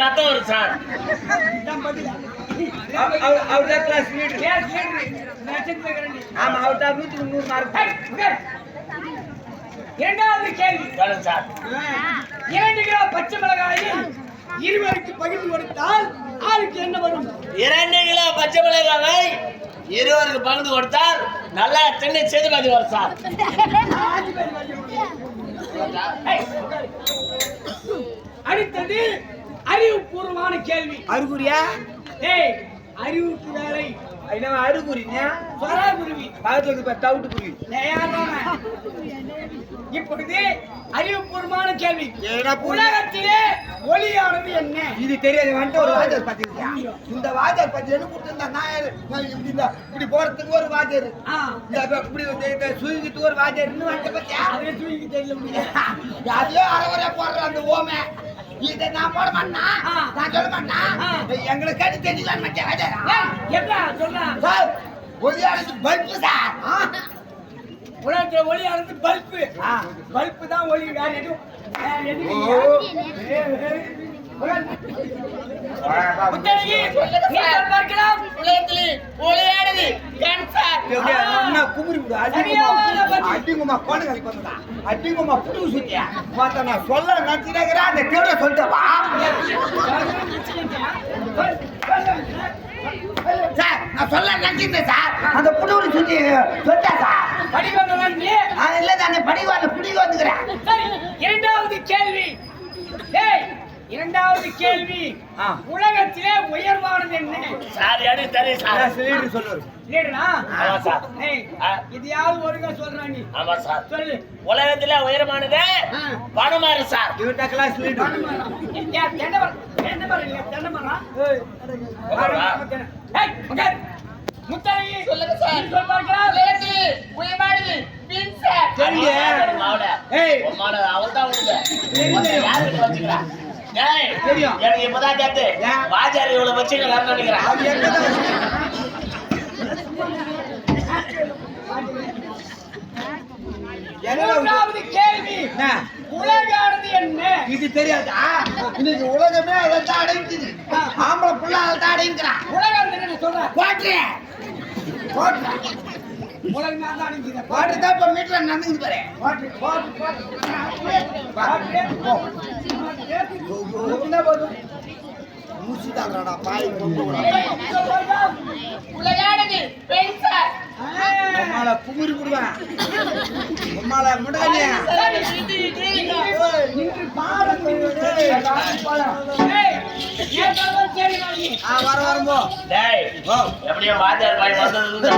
ரத்தம் வரும் சார். அவர் தான் கிளாஸ் லீடர் ஆமா அவர் தான் நூற்றுக்கு நூறு மார்க். இரண்டாவது கேள்வி. சார். இரண்டு கிலோ பச்சை மிளகாயை இருவருக்கு பகிர்ந்து கொடுத்தால் ஆளுக்கு என்ன வரும்? இரண்டு கிலோ பச்சை மிளகாவை இருவருக்கு பகிர்ந்து கொடுத்தால் நல்லா சென்னை சேதுபதி வரும் சார். அடுத்தது அறிவுபூர்வமான கேள்வி. அருகுறியா ஏய் அறிவுக்கு வேலை. என்ன அருகுறிங்க சொராகுருவி பக்கத்துல தவிட்டு குருவி. இப்பொழுது அறிவுபூர்வமான கேள்வி. உலகத்திலே ஒளியானது என்ன? இது தெரியாது வந்துட்டு ஒரு வாஜர் பாத்தீங்களா இந்த வாஜர் பத்தி என்ன கொடுத்திருந்தா நான் இப்படி போறதுக்கு ஒரு வாஜர் இப்படி சுருங்கிட்டு ஒரு வாஜர் இன்னும் வந்து பாத்தியா அதே தூக்கி தெரியல முடியாது யாரையோ அரைவரையா போடுற அந்த ஓமை. இதை நான் போட மாட்டேனா? ஆ. நான் சொல்ல மாட்டேனா? ஆ. எங்களுக்கு கடி தெரிஞ்சுதான் மாட்டேன் சொல்றா? சார் ஒளியானது பல்பு சார். உலகத்துல பல்பு. தான் ஒளி வேற எதுவும் வேற உலகத்திலே ஒளியானது கண் சார் எப்படியா? நல்லா குமுறி விடு. அடிங்குமா. அடிங்குமா, கோணங்காலி பண்ணுடா. அடிங்குமா, புழு சுத்தியா. பார்த்தா நான் சொல்ல நினைச்சிருக்கிறேன், அந்த தேவட சொல்லிட்டு வா. சார், நான் சொல்ல நினைச்சிருந்தேன் சார். அந்த புழுவை சுத்தி சொல்லிட்டா சார். படிவங்கள் நீ நான் இல்ல தானே படிவான புடிக்க வந்துக்கிறேன். இரண்டாவது கேள்வி கேள்வி. உலகத்திலே உயர்வானது என்ன? சார் எனக்கு தெரியும் சார். நான் சொல்லிட்டு சொல்லுவாரு. இல்லடா. ஆமா சார். இதையாவது ஒழுங்கா சொல்றா நீ. ஆமா சார். சொல்லு. உலகத்திலே உயரமானது ஆ. பணமாறு சார். இவர்ட்ட கிளாஸ் லீடர். ஏன் தென்னை மரம் தென்னை மரம் இல்லையா தென்னை. மரம் ஏய், சொல்லுங்க சார். சொல் பார்க்கலாம் பின் சார். தான். யாருக்கு வச்சுக்கிறா? ஏய் தெரியும். எனக்கு இப்பதான் கேட்டு? வாஜாரி இவ்வளவு வச்சுக்கிறான்னு நினைக்கிறேன் கேள்வி? உலகானது என்ன? இது தெரியாதா? இன்னைக்கு உலகமே அதை தான் அடைஞ்சுது. ஆம்பளை புள்ள அதை தான் அடைஞ்சுக்கிறான் உலகானது என்ன சொல்ற? போட்டு தான் அணிஞ்சுக்கிறேன் போட்டு தான் இப்போ மீட்டர் நடந்துக்குது பாரு பாட்டு பாட்டு பாட்டு என்ன போதும் மூச்சுதாங்கடா பாய் கொண்டு சார். உம்மால குமுறி விடுவேன் உம்மால ஆ வர வரும்போ டேய் எப்படியோ வாஜாரி பாய் வந்தது